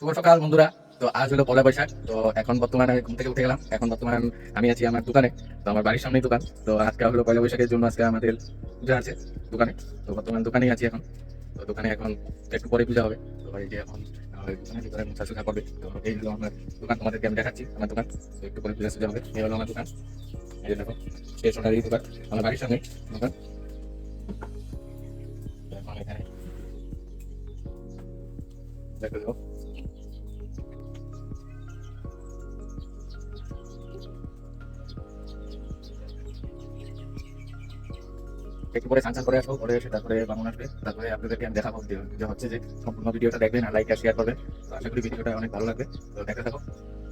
শুভ সকাল বন্ধুরা। তো আজ হলো পয়লা বৈশাখ। তো এখন বর্তমানে আমি ঘুম থেকে উঠে গেলাম। এখন বর্তমানে আমি আছি আমার দোকানে। তো আমার বাড়ির সামনেই দোকান। তো আজকে হলো পয়লা বৈশাখের জন্য আজকে আমাদের পূজা আছে দোকানে। তো বর্তমানে দোকানেই আছি এখন। তো দোকানে এখন একটু পরে পূজা হবে। তো এই যে এখন সুখা করবে। তো এই হলো আমার দোকান। তোমাদেরকে আমি দেখাচ্ছি আমার দোকান। একটু পরে হবে। এই হলো আমার দোকান। এই দোকান। বাড়ির সামনে দোকান। দেখো দেখো। একটু পরে সানসান করে আসব, পরে এসে তারপরে বামন আসবে। তারপরে আপনাদেরকে আমি দেখাবো যে হচ্ছে যে সম্পূর্ণ ভিডিওটা দেখবেন আর লাইক আর শেয়ার করবেন। তো আশা করি ভিডিওটা অনেক ভালো লাগবে। তো দেখতে থাকো।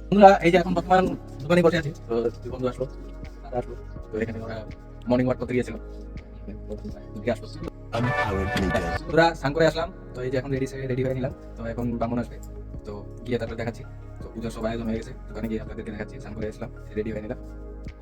বন্ধুরা, এই যে এখন বর্তমান দোকানে বসে আছি। তো দুই বন্ধু আসলো তারা আসলো। তো এখানে ওরা মর্নিং ওয়াক করতে গিয়েছিল। স্নান করে আসলাম। তো এই যে এখন রেডি রেডি হয়ে নিলাম। তো এখন বামন আসবে। তো গিয়ে তারপরে দেখাচ্ছি। তো পুজোর সব আয়োজন হয়ে গেছে। দোকানে গিয়ে আপনাদেরকে দেখাচ্ছি। করে আসলাম রেডি হয়ে নিলাম।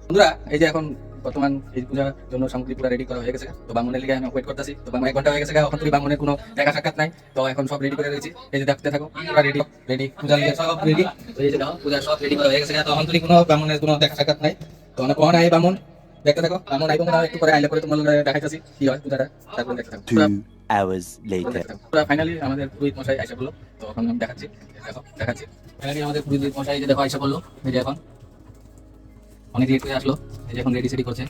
বন্ধুরা, এই যে এখন বর্তমান এই পূজার জন্য সামগ্রী পুরো রেডি করা হয়ে গেছে। তো বামুনের লিগে আমি ওয়েট করতেছি তো বামুন এক ঘণ্টা হয়ে গেছে এখন তুই বামুনের কোনো দেখা সাক্ষাৎ নাই। তো এখন সব রেডি করে রয়েছি এই যে দেখতে থাকো পুরো রেডি রেডি পূজা লিগে সব রেডি এই যে দেখো পূজা সব রেডি করা হয়ে গেছে তো এখন তুই কোনো বামুনের কোনো দেখা সাক্ষাৎ নাই। তো অনেক কখন আই বামুন দেখতে থাকো বামুন আইবো না একটু পরে আইলে পরে তোমার দেখাইতেছি কি হয় পূজাটা তারপরে দেখতে থাকো। Hours later. পুরো ফাইনালি আমাদের পুরোহিত মশাই আইসা বলল তো এখন আমি দেখাচ্ছি দেখো দেখাচ্ছি। ফাইনালি আমাদের পুরোহিত মশাই যে দেখো আইসা বলল এই যে এখন। অনেক লেট করে আসলো। এই এখন রেডি সেডি করছে।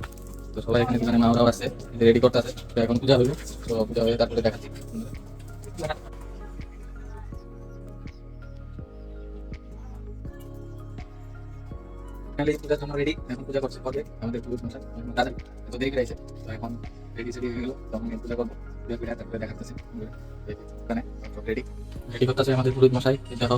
তো সবাই এখানে দোকানে মা আসছে রেডি করতে আছে তো এখন পূজা হইল, তো পূজা হয়ে তারপরে দেখাচ্ছি। রেডি এখন পূজা করছে করবে আমাদের পুরোহিত মশাই দাদা দেরি আইছে তো এখন রেডি সেডি হয়ে গেলো তখন পূজা করব। পূজা করে তারপরে দেখাতেছি। ওখানে রেডি রেডি করতেছে আমাদের পুরোহিত মশাই দেখো।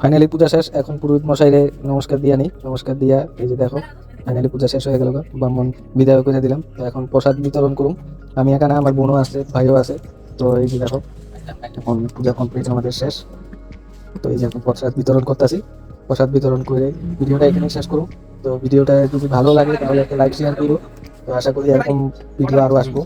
ফাইনালি পূজা শেষ এখন পুরোহিত মশাইরে নমস্কার দিয়া নি নমস্কার দিয়া এই যে দেখো ফাইনালি পূজা শেষ হয়ে গেল ব্রাহ্মণ বিদায় করে দিলাম তো এখন প্রসাদ বিতরণ করুম আমি এখানে আমার বোনও আছে ভাইও আছে তো এই যে দেখো এখন পূজা কমপ্লিট আমাদের শেষ তো এই যে এখন প্রসাদ বিতরণ করতেছি প্রসাদ বিতরণ করে ভিডিওটা এখানে শেষ করুন তো ভিডিওটা যদি ভালো লাগে তাহলে একটা লাইক শেয়ার করো তো আশা করি এরকম ভিডিও আরও আসব